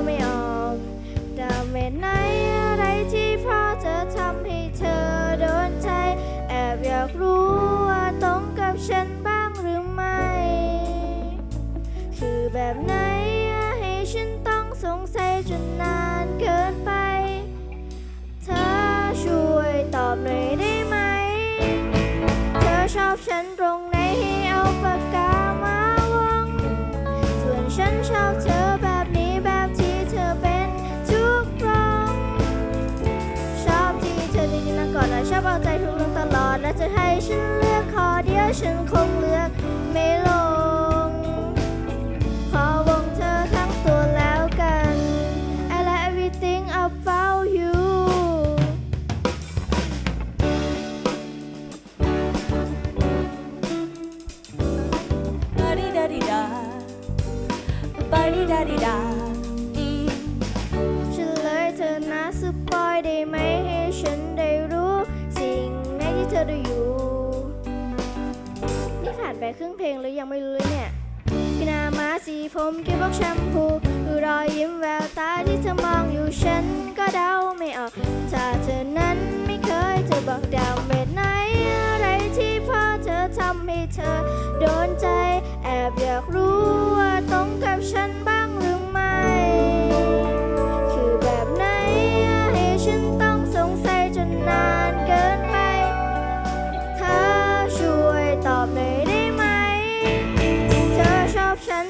ฉันก็เดาไม่ออกดาไม่ไหนอะไรที่พ่อเธอทำให้เธอโดนใจ แอบอยากรู้ว่าตรงกับฉันบ้างหรือไม่ คือแบบไหนให้ฉันต้องสงสัยจนนานเกินไปเธอช่วยตอบหน่อยได้ไหม เธอชอบฉันตรง บเอาใจทุกเรื่องตลอด และจะให้ฉันเลือกขอเดียวฉันคงเลือก ไหนที่เธอดูอยู่นี่ผ่านไปครึ่งเพลงแล้วยังไม่รู้เลยเนี่ยพี่หนามาสีผมก็บบอกแชมพูดูรอยยิ้มแววตาที่เธอมองอยู่ฉันก็เดาไม่ออกถ้าเธอนั้นไม่เคยจะบอกดาวเม็ดไหนอะไรที่พ่อเธอทำให้เธอโดนใจแอบอยากรู้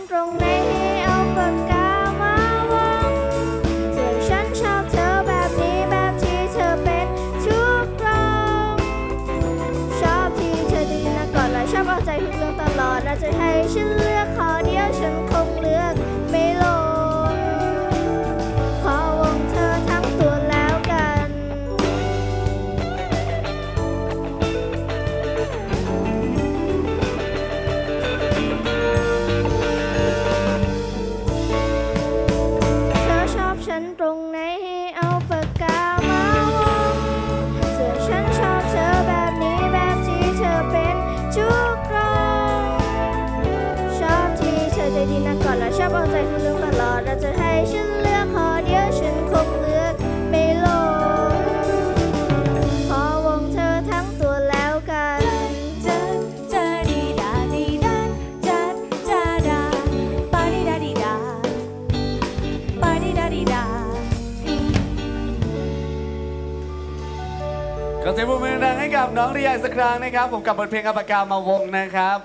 ตรงไหนให้เอาปากกามาวงส่วนฉันชอบเธอแบบนี้แบบที่เธอเป็นทุกตรงชอบที่เธอดีนนะก่อนและชอบเอาใจทุกเรื่องตลอดและจะให้ฉันเลือก ให้เอาปากกามาวงส่วนฉันชอบเธอแบบนี้แบบที่เธอเป็นทุกตรงชอบที่เธอใจดีนักก่อนและชอบเอาใจทุกเรื่องตลอดและจะให้ ขอเสียงปรบมือดังให้กับน้องริยาอีกสักครั้งนะครับ ผมกับบทเพลงอัปากามาวงนะครับ